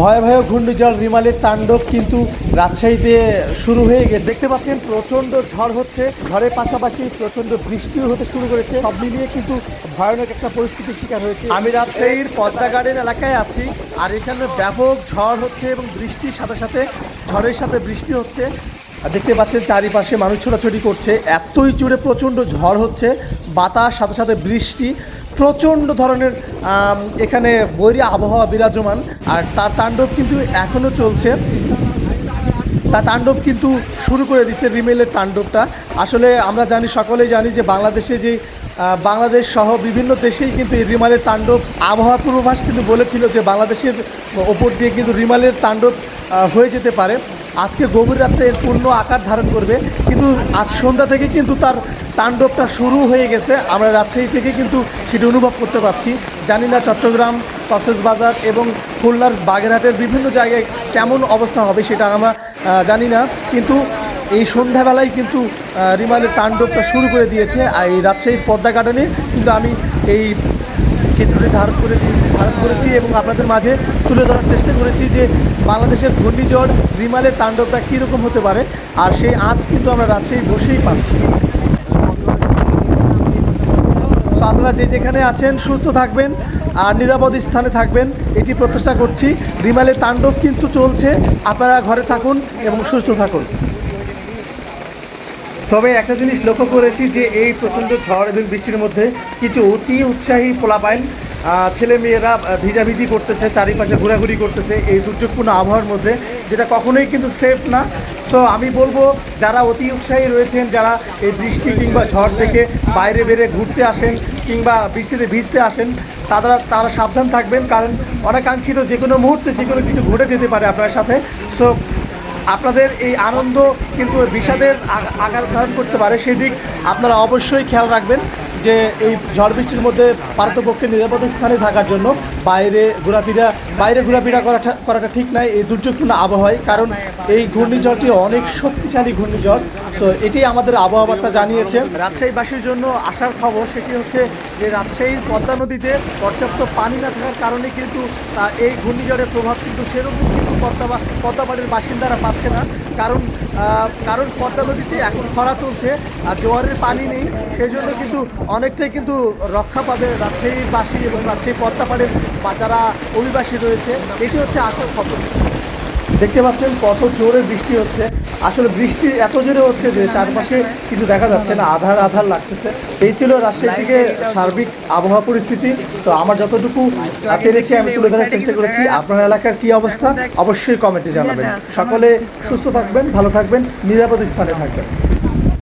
ভয়াবহ ঘূর্ণিঝড় রিমালের তাণ্ডব কিন্তু রাজশাহীতে শুরু হয়ে গেছে। দেখতে পাচ্ছেন, প্রচণ্ড ঝড় হচ্ছে। ঝড়ের পাশাপাশি প্রচণ্ড বৃষ্টিও হতে শুরু করেছে। সব মিলিয়ে কিন্তু ভয়ানক একটা পরিস্থিতির শিকার হয়েছে। আমি রাজশাহীর পদ্মা গার্ডেন এলাকায় আছি, আর এখানে ব্যাপক ঝড় হচ্ছে এবং বৃষ্টির সাথে সাথে ঝড়ের সাথে বৃষ্টি হচ্ছে। আর দেখতে পাচ্ছেন, চারিপাশে মানুষ ছোটাছুটি করছে। এতই জোরে প্রচণ্ড ঝড় হচ্ছে, বাতাস, সাথে সাথে বৃষ্টি। প্রচণ্ড ধরনের এখানে বৈরী আবহাওয়া বিরাজমান। আর তার তাণ্ডব কিন্তু এখনও চলছে। তার তাণ্ডব কিন্তু শুরু করে দিচ্ছে রিমেলের তাণ্ডবটা। আসলে আমরা জানি, সকলেই জানি যে বাংলাদেশে যে বাংলাদেশ সহ বিভিন্ন দেশেই কিন্তু এই রিমালের তাণ্ডব, আবহাওয়া পূর্বাভাস কিন্তু বলেছিল যে বাংলাদেশের ওপর দিয়ে কিন্তু রিমালের তাণ্ডব হয়ে যেতে পারে। আজকে গভীর রাত্রে এর পূর্ণ আকার ধারণ করবে। কিন্তু আজ সন্ধ্যা থেকে কিন্তু তার তাণ্ডবটা শুরু হয়ে গেছে। আমরা রাজশাহী থেকে কিন্তু সেটা অনুভব করতে পারছি। জানি না চট্টগ্রাম কক্সবাজার এবং খুলনার বাগেরহাটের বিভিন্ন জায়গায় কেমন অবস্থা হবে সেটা আমরা জানি না। কিন্তু এই সন্ধ্যাবেলায় কিন্তু রিমালের তাণ্ডবটা শুরু করে দিয়েছে। আর এই রাজশাহীর পদ্মা গার্ডেনে কিন্তু আমি এই চিত্রটি ধারণ করেছি ধারণ করেছি এবং আপনাদের মাঝে তুলে ধরার চেষ্টা করেছি যে বাংলাদেশের ঘূর্ণিঝড় রিমালের তাণ্ডবটা কীরকম হতে পারে আর সেই আঁচ কিন্তু আমরা রাজশাহী বসেই পাচ্ছি। সো আপনারা যে যেখানে আছেন, সুস্থ থাকবেন আর নিরাপদ স্থানে থাকবেন, এটি প্রত্যাশা করছি। রিমালের তাণ্ডব কিন্তু চলছে, আপনারা ঘরে থাকুন এবং সুস্থ থাকুন। তবে একটা জিনিস লক্ষ্য করেছি যে এই প্রচণ্ড ঝড় এবং বৃষ্টির মধ্যে কিছু অতি উৎসাহী পোলাপাইন ছেলে মেয়েরা ভিজাভিজি করতেছে, চারিপাশে ঘোরাঘুরি করতেছে এই দুর্যোগপূর্ণ আবহাওয়ার মধ্যে, যেটা কখনোই কিন্তু সেফ না। সো আমি বলব, যারা অতি উৎসাহী রয়েছেন, যারা এই বৃষ্টি কিংবা ঝড় থেকে বাইরে বেরে ঘুরতে আসেন কিংবা বৃষ্টিতে ভিজতে আসেন, তারা তারা সাবধান থাকবেন। কারণ অনাকাঙ্ক্ষিত যে কোনো মুহূর্তে যে কোনো কিছু ঘটে যেতে পারে আপনার সাথে। সো আপনাদের এই আনন্দ কিন্তু বিষাদের আকার ধারণ করতে পারে, সেই দিক আপনারা অবশ্যই খেয়াল রাখবেন যে এই ঝড় বৃষ্টির মধ্যে পারতপক্ষে নিরাপদ স্থানে থাকার জন্য বাইরে ঘোরাফেরা বাইরে ঘোরাফেরা করাটা করাটা ঠিক নয় এই দুর্যোগপূর্ণ আবহাওয়ায়, কারণ এই ঘূর্ণিঝড়টি অনেক শক্তিশালী ঘূর্ণিঝড়। সো এটি আমাদের আবহাওয়া বার্তা জানিয়েছে। রাজশাহীবাসীর জন্য আসার খবর সেটি হচ্ছে যে রাজশাহীর পদ্মা নদীতে পর্যাপ্ত পানি না থাকার কারণে কিন্তু এই ঘূর্ণিঝড়ের প্রভাব কিন্তু সেরকম পদ্মা পদ্মাপাড়ের বাসিন্দারা পাচ্ছে না। কারণ কারণ পদ্মা নদীতে এখন খরা চলছে আর জোয়ারের পানি নেই। সেই জন্য কিন্তু অনেকটাই কিন্তু রক্ষা পাবে রাজশাহীবাসী এবং রাজশাহী পদ্মাপাড়ের যারা অভিবাসী রয়েছে, এটি হচ্ছে আসল খবর দেখতে পাচ্ছেন কত জোরে বৃষ্টি হচ্ছে। আসলে বৃষ্টি এত জোরে হচ্ছে যে চারপাশে কিছু দেখা যাচ্ছে না, আধার আধার লাগতেছে। এই ছিল রাজশাহী থেকে সার্বিক আবহাওয়া পরিস্থিতি। তো আমার যতটুকু পেরেছি, আমি তুলে ধরার চেষ্টা করেছি। আপনার এলাকার কি অবস্থা? অবশ্যই কমেন্টে জানাবেন। সকলে সুস্থ থাকবেন, ভালো থাকবেন, নিরাপদ স্থানে থাকবেন।